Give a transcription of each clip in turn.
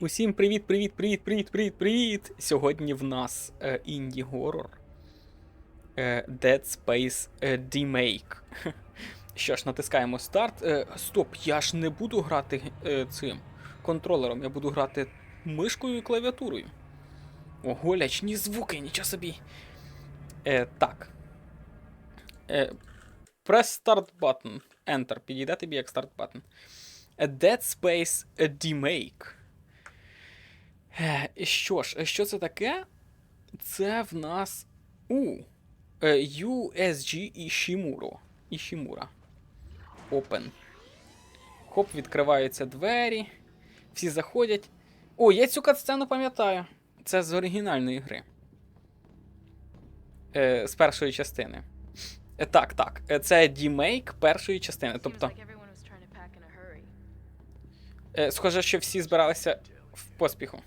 Усім привіт, привіт, привіт, привіт, привіт, привіт! Сьогодні в нас е, інді горор е, Dead Space е, Remake. Що ж, натискаємо старт. Е, стоп, я ж не буду грати е, цим контролером, я буду грати мишкою і клавіатурою. Ого, лячні звуки, нічого собі. Е, так. Е, press start button. Enter. Підійде тобі як старт button. Е, Dead Space Remake. Е, Що ж, що це таке? Це в нас. У. е, USG Ishimuro. Ishimura. Open. Хоп, відкриваються двері. Всі заходять. О, я цю катсцену пам'ятаю. Це з оригінальної гри. Е, з першої частини. Е, так, так. Е, Це дімейк першої частини. Тобто, е, схоже, що всі збиралися в поспіху.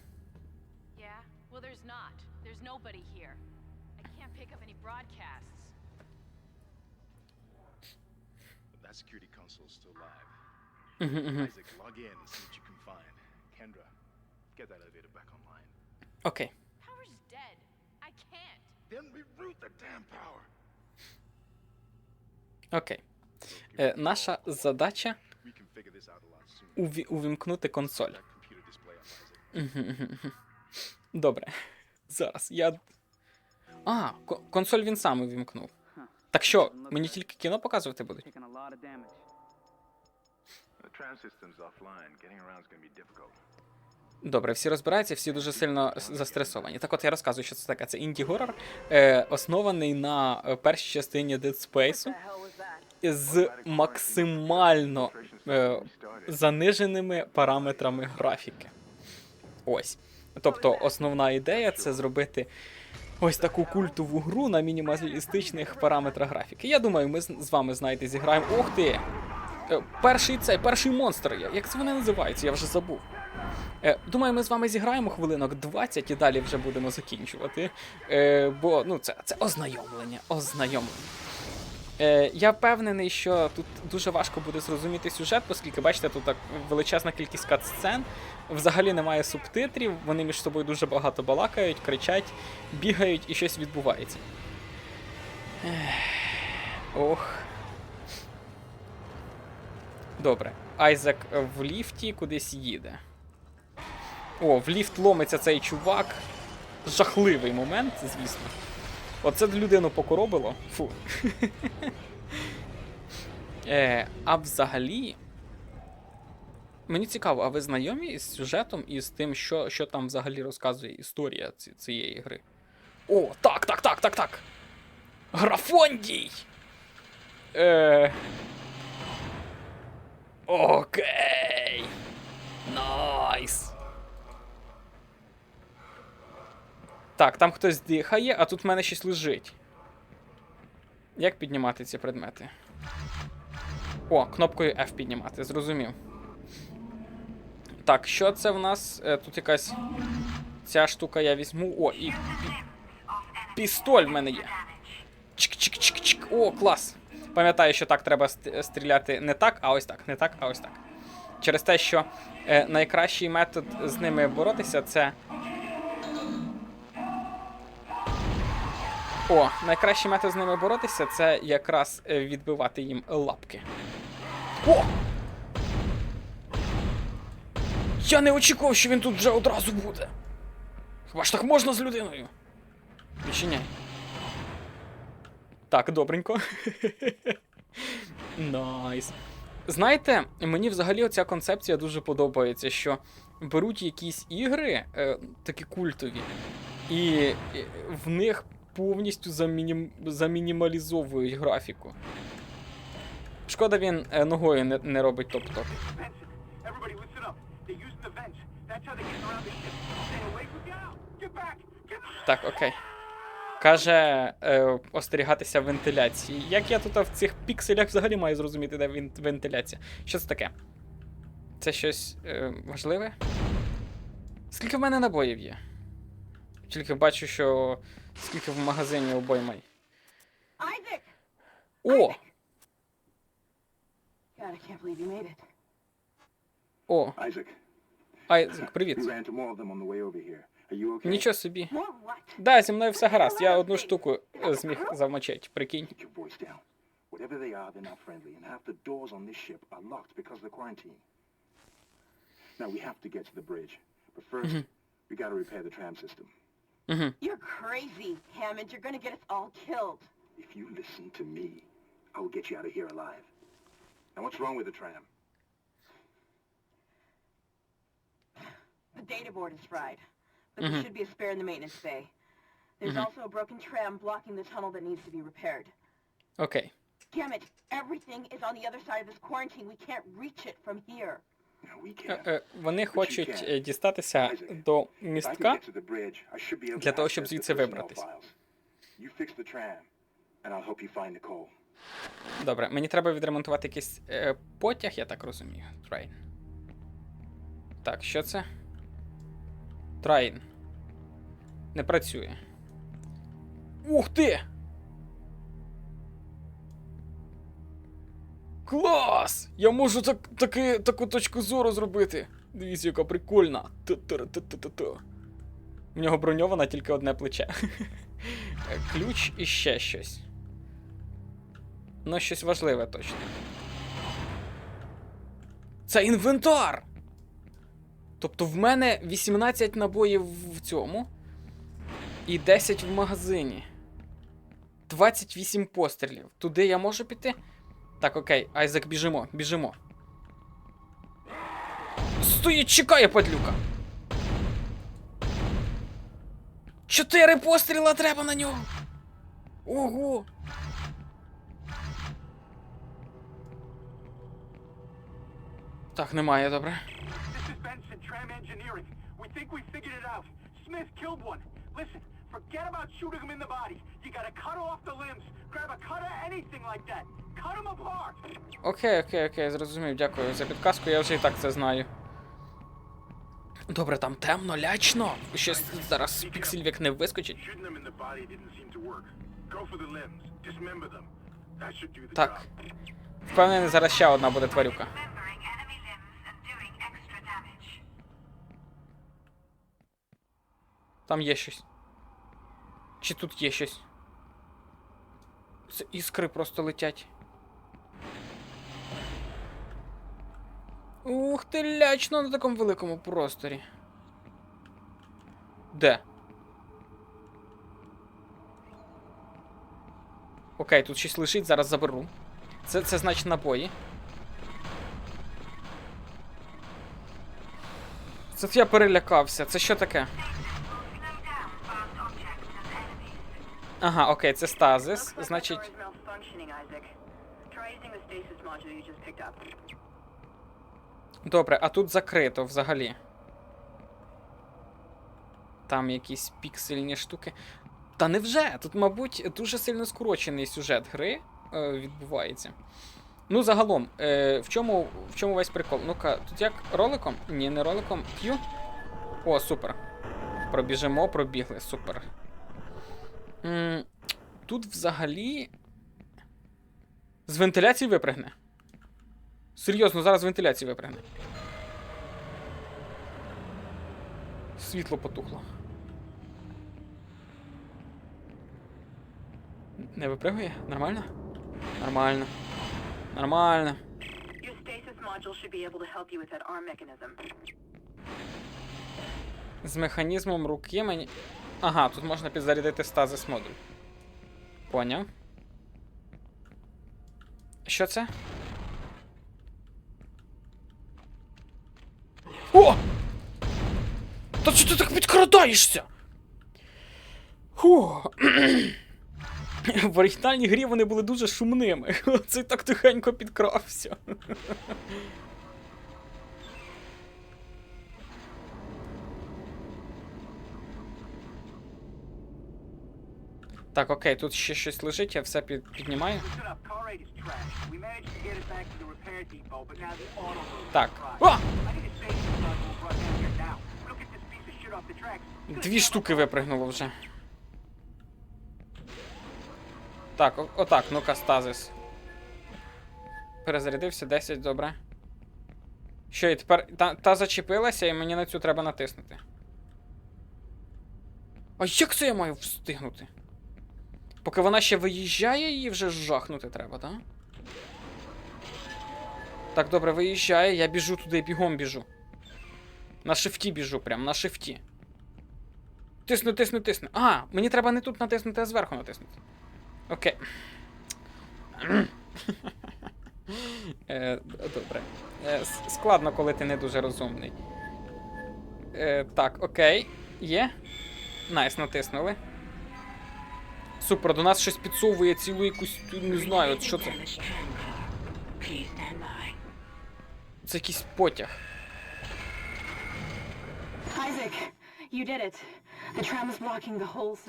Isaac, log in and see what you can find. Kendra, get that elevator back online. Окей. Power's dead. I can't. Then reroute the damn power. Окей. Е, наша задача We can figure this out a lot sooner. уві- увімкнути консоль. That computer display on Isaac. Добре. Зараз я. А, ко- консоль він сам увімкнув. Так що, мені тільки кіно показувати будуть? taking a lot of damage. Добре, всі розбираються, всі дуже сильно застресовані. Так от я розказую, що це таке. Це інді-горор, е, оснований на е, першій частині Dead Space з максимально е, заниженими параметрами графіки. Ось. Тобто, основна ідея це зробити ось таку культову гру на мінімалістичних параметрах графіки. Я думаю, ми з вами знаєте, зіграємо. Ох ти! Е, Перший цей, перший монстр. Як це вони називаються? Я вже забув. Е, Думаю, ми з вами зіграємо хвилинок 20 і далі вже будемо закінчувати. Е, бо ну, це, це ознайомлення. Ознайомлення. Я впевнений, що тут дуже важко буде зрозуміти сюжет, оскільки, бачите, тут так величезна кількість катсцен, взагалі немає субтитрів, вони між собою дуже багато балакають, кричать, бігають і щось відбувається. Ох. Добре. Айзек в ліфті кудись їде. О, в ліфт ломиться цей чувак. Жахливий момент, звісно. Оце людину покоробило. Фу. е, а взагалі. Мені цікаво, а ви знайомі із сюжетом і з тим, що, що там взагалі розказує історія ці- цієї гри? О, так, так, так, так, так. Графондій! Е... Окей. Найс. Так, там хтось дихає, а тут в мене щось лежить. Як піднімати ці предмети? О, кнопкою F піднімати, зрозумів. Так, що це в нас? Е, Тут якась. Ця штука я візьму. О, і. пі- Пістоль в мене є. Чик-чик-чик-чик. О, клас. Пам'ятаю, що так треба стріляти не так, а ось так. Не так, а ось так. Через те, що е, найкращий метод з ними боротися це. О, найкращий метод з ними боротися це якраз е, відбивати їм лапки. О! Я не очікував, що він тут вже одразу буде. Хіба ж так можна з людиною? Відчиняй. Так, добренько. Найс. Знаєте, мені взагалі оця концепція дуже подобається, що беруть якісь ігри, е, такі культові, і в них повністю замінім... замінімалізовують графіку. Шкода, він е, ногою не, не робить топ-топ. Так, окей. Каже, е, остерігатися вентиляції. Як я тут в цих пікселях взагалі маю зрозуміти, де вен- вентиляція? Що це таке? Це щось е, важливе? Скільки в мене набоїв є? Тільки бачу, що скільки в магазині обоймай. О! О! Isaac, Айзек, привіт. Нічого собі. Да, зі мною все гаразд. Я одну штуку е, зміг замочити, прикинь. Whatever they are, they're not friendly, and half the doors on this ship are locked because of the quarantine. Now we have to get to the bridge, but 1st we got to repair the tram system. You're crazy, Hammond. You're gonna get us all killed. If you listen to me, I will get you out of here alive. Now what's wrong with the tram? The data board is fried, but there should be a spare in the maintenance bay. There's also a broken tram blocking the tunnel that needs to be repaired. Окей. Damn it! Everything is on the other side of this quarantine. We can't reach it from here. Е, е, Вони хочуть е, дістатися до містка. get to the bridge, I should be able для того, щоб звідси вибратись. Добре, мені треба відремонтувати якийсь е, потяг, я так розумію. Трейн. Так, що це? Трейн. Не працює. Ух ти! Клас! Я можу так, таки, таку точку зору зробити. Дивіться, яка прикольна. Ту-ту-ру-ту-ту-ту. В нього броньована тільки одне плече. Ключ і ще щось. Ну, щось важливе точно. Це інвентар! Тобто в мене 18 набоїв в цьому. І 10 в магазині. 28 пострілів. Туди я можу піти? Так, окей, Айзек, біжимо, біжимо. Стоїть, чекає, падлюка. Чотири постріла треба на нього. Ого. Так, немає, добре. This is Benson, Tram Engineering. We think we figured it out. Smith forget about shooting him in the body. You gotta cut off the limbs. Grab a cutter, anything like that. Cut him apart. Окей, окей, окей, зрозумів, дякую за підказку, я вже і так це знаю. Добре, там темно, лячно. Ще зараз піксельвік не вискочить. Them them. Так. Впевнений, зараз ще одна буде тварюка. Там є щось. Чи тут є щось? Це іскри просто летять. Ух ти лячно на такому великому просторі. Де? Окей, тут щось лежить, зараз заберу. Це, це значить набої. Це я перелякався. Це що таке? Ага, окей, це стазис. Значить. Добре, а тут закрито взагалі. Там якісь піксельні штуки. Та невже? Тут, мабуть, дуже сильно скорочений сюжет гри е, відбувається. Ну, загалом, е, в, чому, в чому весь прикол? Ну-ка, тут як роликом? Ні, не роликом. Q. О, супер. Пробіжимо, пробігли, супер. Тут взагалі. З вентиляції випригне. Серйозно, зараз з вентиляції випригне. Світло потухло. Не випригує? Нормально? Нормально. Нормально. З механізмом руки мені. Ага, тут можна підзарядити стазис модуль. Поняв. Що це? О! Та чи ти так підкрадаєшся? Фу. В оригінальній грі вони були дуже шумними. Оцей так тихенько підкрався. Так, окей, тут ще щось лежить, я все під, піднімаю. Listen up, car 8 is trash. We managed to get it back to the repair depot, but now the auto load Так. О! Дві штуки випригнуло вже. Так, о- отак, ну-ка, стазис. Перезарядився, 10, добре. Що, і тепер та, та зачепилася, і мені на цю треба натиснути. А як це я маю встигнути? Поки вона ще виїжджає, її вже жахнути треба, так? Так, добре, виїжджає, я біжу туди, бігом біжу. На шифті біжу, прям, на шифті. Тисну, тисну, тисну. А, мені треба не тут натиснути, а зверху натиснути. Окей. Е, добре. Е, складно, коли ти не дуже розумний. Е, так, окей. Є. Найс, натиснули. Супер, до нас щось підсовує цілу якусь. Не знаю, от що це. Це якийсь потяг.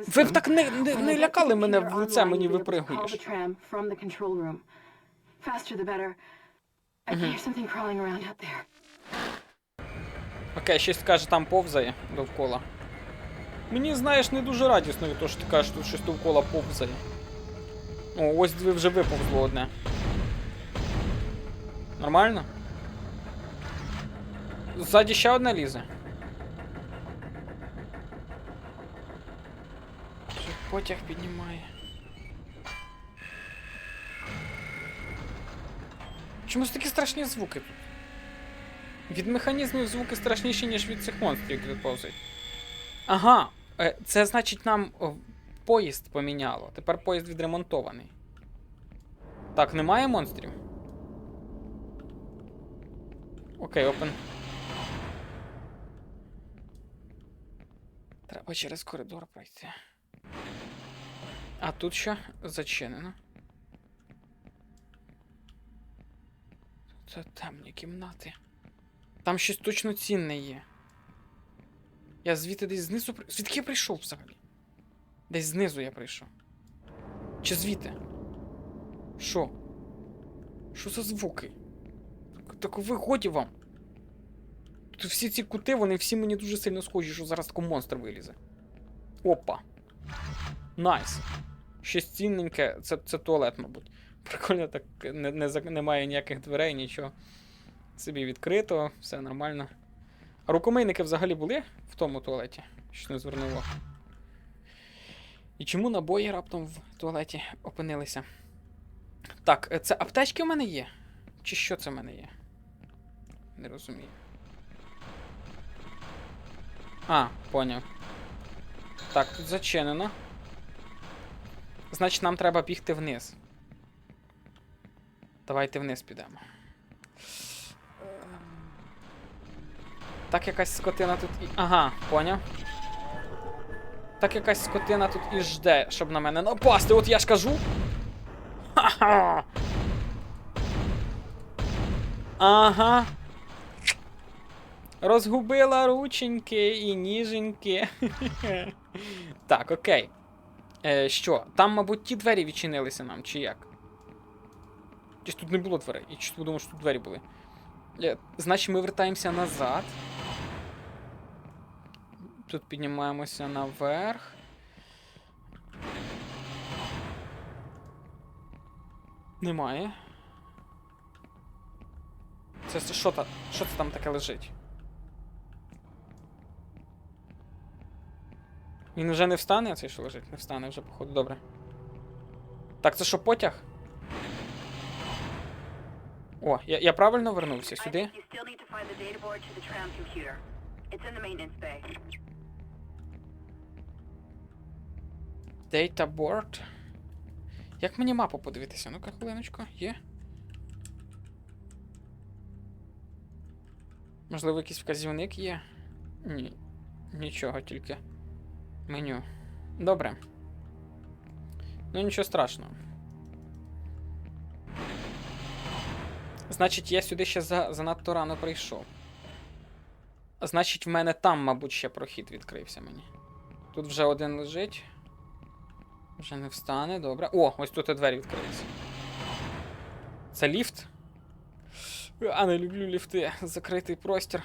Ви б так не, не, не лякали мене в лице, мені випригуєш. Окей, щось каже, там повзає довкола. Мені, знаєш, не дуже радісно від того, що ти кажеш, тут щось довкола повзає. О, ось дві вже виповзло одне. Нормально? Ззаді ще одна лізе. Що потяг піднімає. Чомусь такі страшні звуки тут. Від механізмів звуки страшніші, ніж від цих монстрів, які тут повзають. Ага, е, Це значить нам поїзд поміняло. Тепер поїзд відремонтований. Так, немає монстрів? Окей, опен. Треба через коридор пройти. А тут що? Зачинено. Це темні кімнати. Там щось точно цінне є. Я звідти десь знизу. при- Звідки я прийшов взагалі? Десь знизу я прийшов. Чи звідти? Що? Що за звуки? Так, так вам. Тут всі ці кути, вони всі мені дуже сильно схожі, що зараз такий монстр вилізе. Опа. Найс. Щось цінненьке, це, це туалет, мабуть. Прикольно, так не, не, немає ніяких дверей, нічого. Собі відкрито, все нормально. А рукомийники взагалі були в тому туалеті? Щось не звернув увагу. І чому набої раптом в туалеті опинилися? Так, е, це аптечки в мене є? Чи що це в мене є? Не розумію. А, поняв. Так, тут зачинено. Значить, нам треба бігти вниз. Давайте вниз підемо. Так якась скотина тут і. Ага, поняв. Так якась скотина тут і жде, щоб на мене напасти, от я ж кажу. Ха-ха! Ага. Розгубила рученьки і ніженьки. так, окей. Е, що? Там, мабуть, ті двері відчинилися нам, чи як? Чи тут не було дверей? Я чуть подумав, що тут двері були. Е, Значить, ми вертаємося назад. Тут піднімаємося наверх. Немає. Це, що та? Що це там таке лежить? Він вже не встане, цей що лежить? Не встане вже, походу, добре. Так, це що, потяг? О, я, я правильно вернувся сюди? Data board. Як мені мапу подивитися? Ну-ка, хвилиночку, є. Можливо, якийсь вказівник є? Ні. Нічого, тільки меню. Добре. Ну, нічого страшного. Значить, я сюди ще за, занадто рано прийшов. Значить, в мене там, мабуть, ще прохід відкрився мені. Тут вже один лежить. Вже не встане, добре. О, ось тут і двері відкрилися. Це ліфт? А не люблю ліфти. Закритий простір.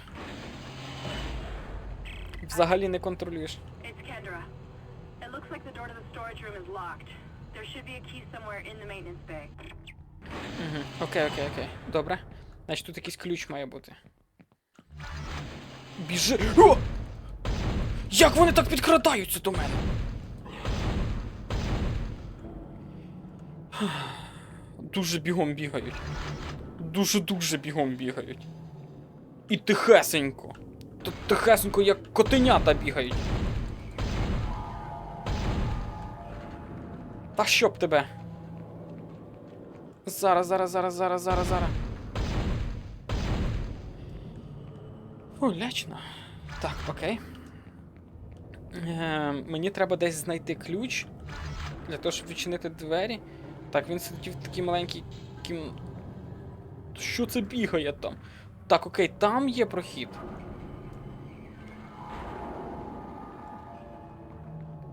Взагалі не контролюєш. Угу. Окей, окей, окей. Добре. Значить тут якийсь ключ має бути. Біжи. О! Як вони так підкрадаються до мене? Дуже бігом бігають. Дуже-дуже бігом бігають. І тихесенько. Т- Тихесенько, як котенята бігають. Та щоб тебе. Зараз, зараз, зараз, зараз, зараз, зараз. О, лячно. Так, окей. Е, мені треба десь знайти ключ для того, щоб відчинити двері. Так, він сидів в такій маленькій кім... Що це бігає там? Так, окей, там є прохід.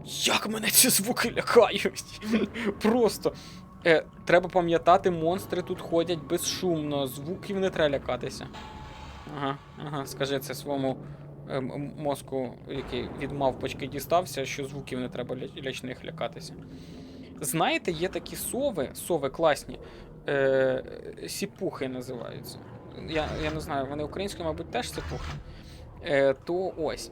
Як мене ці звуки лякають? Просто. Е, треба пам'ятати, монстри тут ходять безшумно, звуків не треба лякатися. Ага, ага, скажи це своєму е, мозку, який від мавпочки дістався, що звуків не треба ля- лячних лякатися. Знаєте, є такі сови, сови класні, е, сіпухи називаються. Я, я не знаю, вони українською, мабуть, теж сіпухи. Е, то ось.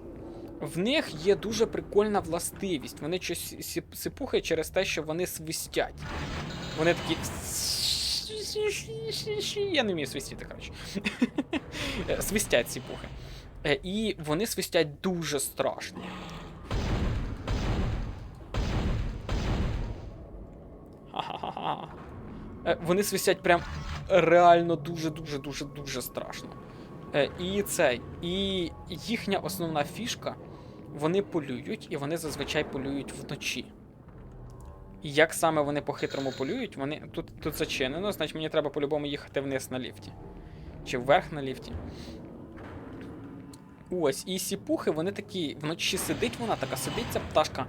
В них є дуже прикольна властивість. Вони щось сипухи через те, що вони свистять. Вони такі. Я не вмію свистіти, коротше. Свистять сіпухи. Е, І вони свистять дуже страшно. Ха-ха-ха. Е, Вони свистять прям реально дуже-дуже дуже страшно. Е, І цей. І їхня основна фішка. Вони полюють, і вони зазвичай полюють вночі. І як саме вони по-хитрому полюють, вони. Тут, тут зачинено, значить мені треба по-любому їхати вниз на ліфті. Чи вверх на ліфті. Ось, і сіпухи, вони такі. Вночі сидить вона, така сидить пташка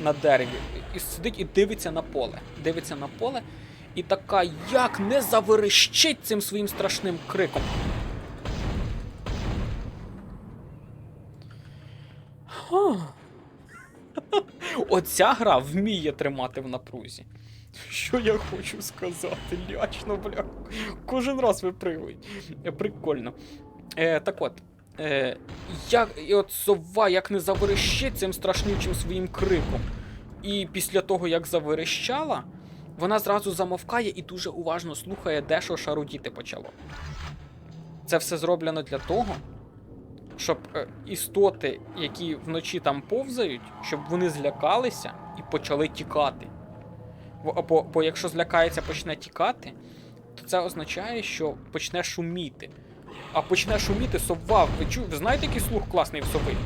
на дереві. І сидить і дивиться на поле. Дивиться на поле. І така, як не заверещить цим своїм страшним криком. Оця гра вміє тримати в напрузі. Що я хочу сказати? Лячно, бля. Кожен раз випригують. Е, Прикольно. Е, так от. Е, як, і от сова як не заверещить цим страшнючим своїм криком. І після того, як заверещала, вона зразу замовкає і дуже уважно слухає, де що шарудіти почало. Це все зроблено для того, щоб е, істоти, які вночі там повзають, щоб вони злякалися і почали тікати. Бо, бо, якщо злякається, почне тікати, то це означає, що почне шуміти. А почне шуміти сова. Ви чу... знаєте, який слух класний в сови?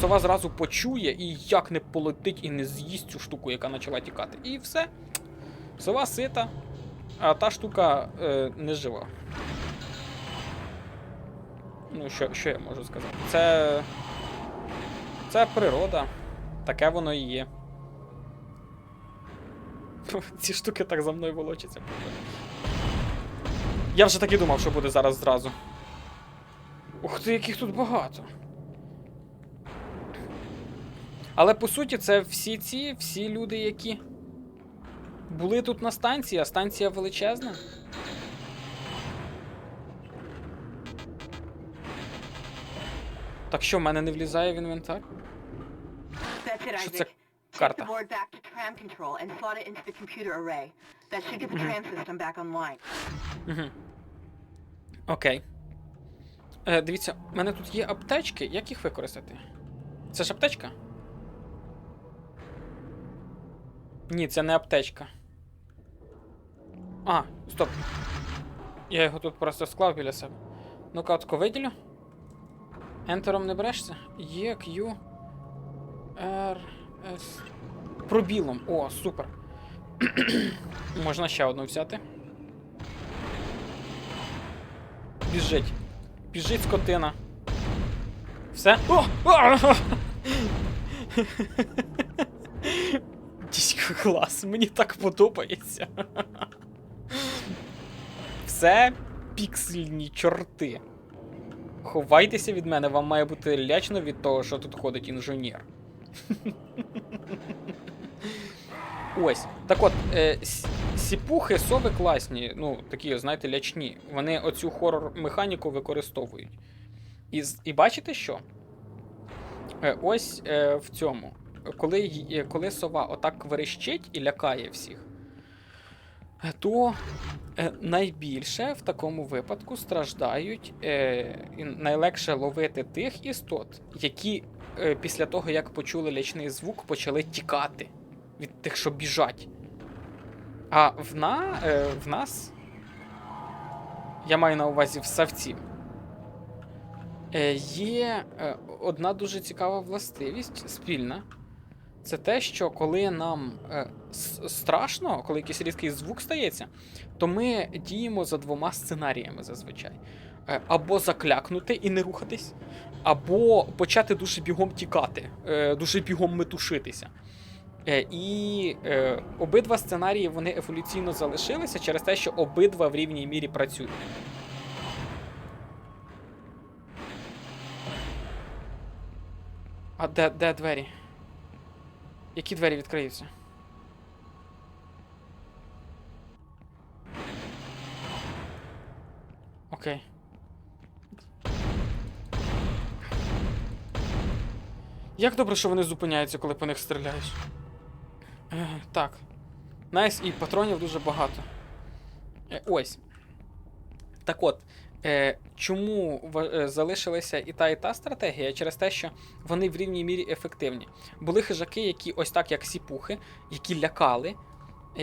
Сова зразу почує і як не полетить і не з'їсть цю штуку, яка почала тікати. І все. Сова сита, а та штука е, не жива. Ну, що, що я можу сказати? Це. Це природа. Таке воно і є. Ці штуки так за мною волочаться. Я вже так і думав, що буде зараз зразу. Ух ти, яких тут багато. Але по суті, це всі ці, всі люди, які були тут на станції, а станція величезна. Так що, в мене не влізає в інвентар? Що це карта? board Е, дивіться, в мене тут є аптечки. Як їх використати? Це ж аптечка? Ні, це не аптечка. А, стоп. Я його тут просто склав біля себе. Ну-ка, отко виділю. Ентером не берешся? Є, Q. R, S. Пробілом. О, супер. Можна ще одну взяти. Біжить. Біжить скотина. Все. О! А! Дідько клас, мені так подобається. Все піксельні чорти. Ховайтеся від мене, вам має бути лячно від того, що тут ходить інженер. Ось. Так от, е, сіпухи, сови класні, ну, такі, знаєте, лячні. Вони оцю хорор-механіку використовують. І, і бачите що? Е, ось е, в цьому. Коли, е, коли сова отак верещить і лякає всіх, е, то найбільше в такому випадку страждають е, найлегше ловити тих істот, які е, після того, як почули лячний звук, почали тікати від тих, що біжать. А в, на, е, в нас. Я маю на увазі в савці. Е, є е, одна дуже цікава властивість спільна. Це те, що коли нам е, страшно, коли якийсь різкий звук стається, то ми діємо за двома сценаріями зазвичай. Е, або заклякнути і не рухатись, або почати дуже бігом тікати, е, дуже бігом метушитися. Е, І е, обидва сценарії вони еволюційно залишилися через те, що обидва в рівній мірі працюють. А де, де двері? Які двері відкриються? Окей. Як добре, що вони зупиняються, коли по них стріляєш. Так. Найс, і патронів дуже багато. Е, ось. Так от, е, чому е, залишилася і та, і та стратегія? Через те, що вони в рівній мірі ефективні. Були хижаки, які ось так, як сіпухи, які лякали.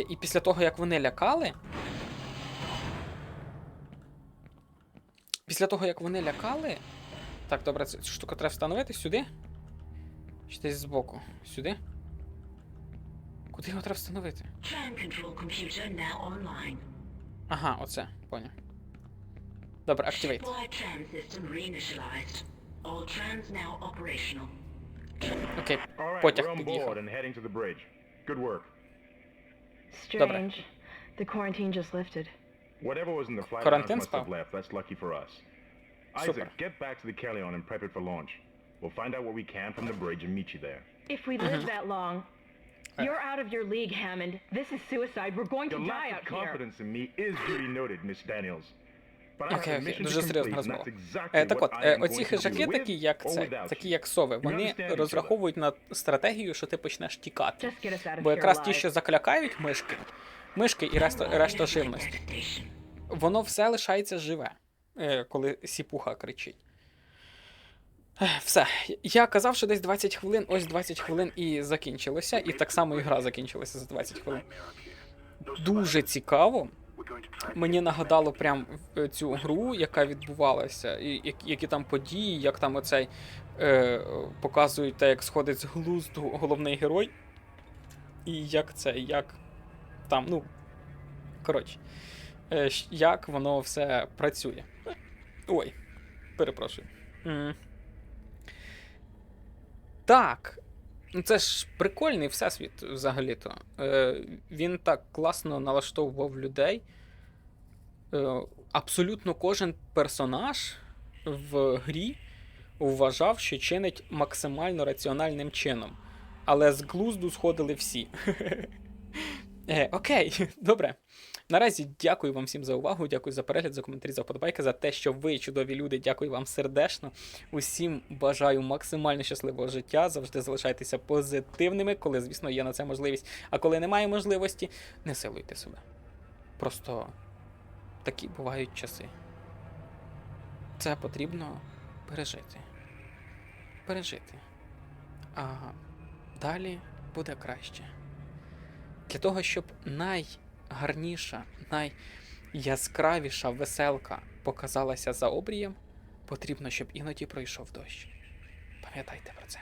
І після того, як вони лякали. Після того, як вони лякали. Так, добре, цю штуку треба встановити сюди. Чи десь збоку? Сюди? Куди його треба встановити? Tram control computer now online. Ага, оце, поняв. Добре, activate. Shipwide tram system reinitialized. All trams now operational. Окей, All right, потяг we're on під'їхав. board and heading to the bridge. Good work. Strange. The quarantine just lifted. Whatever was in the flight Карантин lounge must have спав? left. That's lucky for us. Супер. Isaac, get back to the Kellion and prep it for launch. We'll find out what we can from the bridge and meet you there. If we live that long. You're out of your league, Hammond. This is suicide. We're going to Your die lack out of here. confidence in me is duly noted, Miss Daniels. But I have Окей, a окей, mission дуже to серйозна complete, and розмова. that's exactly Е, так what от, I е, am оці хижаки, такі як це, without такі you. як сови, You вони understand each other? розраховують на стратегію, що ти почнеш тікати. Just get us out of Бо here якраз ті, alive. що заклякають мишки, мишки і решта, решта живності, воно все лишається живе, е, коли сіпуха кричить. Все, я казав, що десь 20 хвилин, ось 20 хвилин і закінчилося, і так само і гра закінчилася за 20 хвилин. Дуже цікаво. Мені нагадало прям е, цю гру, яка відбувалася, і які там події, як там оцей е, показують те, як сходить з глузду головний герой. І як це, як там, ну. Коротше, е, як воно все працює. Ой, перепрошую. Так. Ну це ж прикольний всесвіт взагалі-то. Е, він так класно налаштовував людей. Е, абсолютно кожен персонаж в грі вважав, що чинить максимально раціональним чином. Але з глузду сходили всі. Е, окей, добре. Наразі дякую вам всім за увагу, дякую за перегляд, за коментарі, за вподобайки, за те, що ви чудові люди. Дякую вам сердечно. Усім бажаю максимально щасливого життя. Завжди залишайтеся позитивними, коли, звісно, є на це можливість. А коли немає можливості, не силуйте себе. Просто такі бувають часи. Це потрібно пережити. Пережити. А далі буде краще. Для того, щоб найгарніша, найяскравіша веселка показалася за обрієм, потрібно, щоб іноді пройшов дощ. Пам'ятайте про це.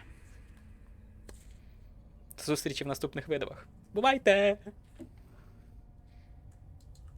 До зустрічі в наступних видавах. Бувайте!